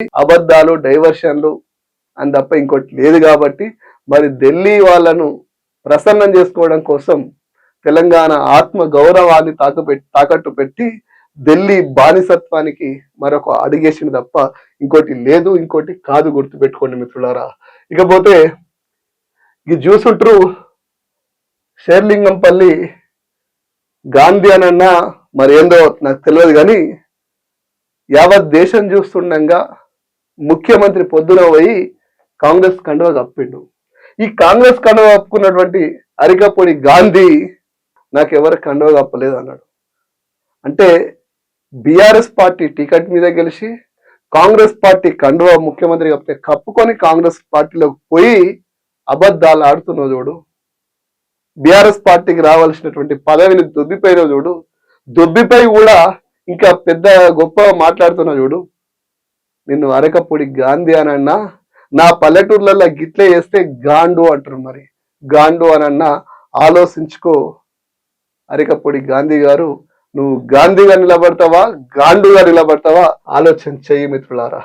అబద్ధాలు డైవర్షన్లు అని తప్ప ఇంకోటి లేదు కాబట్టి మరి ఢిల్లీ వాళ్ళను ప్రసన్నం చేసుకోవడం కోసం తెలంగాణ ఆత్మ గౌరవాన్ని తాకపెట్టి తాకట్టు పెట్టి ఢిల్లీ బానిసత్వానికి మరొక అడిగేసింది తప్ప ఇంకోటి లేదు ఇంకోటి కాదు గుర్తుపెట్టుకోండి మిత్రులారా. ఇకపోతే ఈ చూసుంటారు షేర్లింగంపల్లి గాంధీ అనన్నా మరి ఏందో నాకు తెలియదు కానీ యావత్ దేశం చూస్తుండగా ముఖ్యమంత్రి పొద్దున పోయి కాంగ్రెస్ కండువ కప్పిండు. ఈ కాంగ్రెస్ కండువ కప్పుకున్నటువంటి అరికపొడి గాంధీ నాకు ఎవరు కండువ కప్పలేదు అన్నాడు. అంటే బీఆర్ఎస్ పార్టీ టికెట్ మీద గెలిచి కాంగ్రెస్ పార్టీ కండువ ముఖ్యమంత్రి కప్పితే కప్పుకొని కాంగ్రెస్ పార్టీలోకి పోయి అబద్ధాలు ఆడుతున్నావు చూడు బీఆర్ఎస్ పార్టీకి రావాల్సినటువంటి పదవిని దొబ్బిపోయినావు చూడు దొబ్బిపై కూడా ఇంకా పెద్ద గొప్ప మాట్లాడుతున్నావు చూడు నిన్ను అరకపొడి గాంధీ అని అన్నా నా పల్లెటూర్లలో గిట్లే చేస్తే గాండు అంటారు మరి. గాండు అని అన్నా ఆలోచించుకో. అరికపొడి గాంధీ గారు నువ్వు గాంధీగా నిలబడతావా గాండుగా నిలబడతావా? ఆలోచన చెయ్యి మిత్రులారా.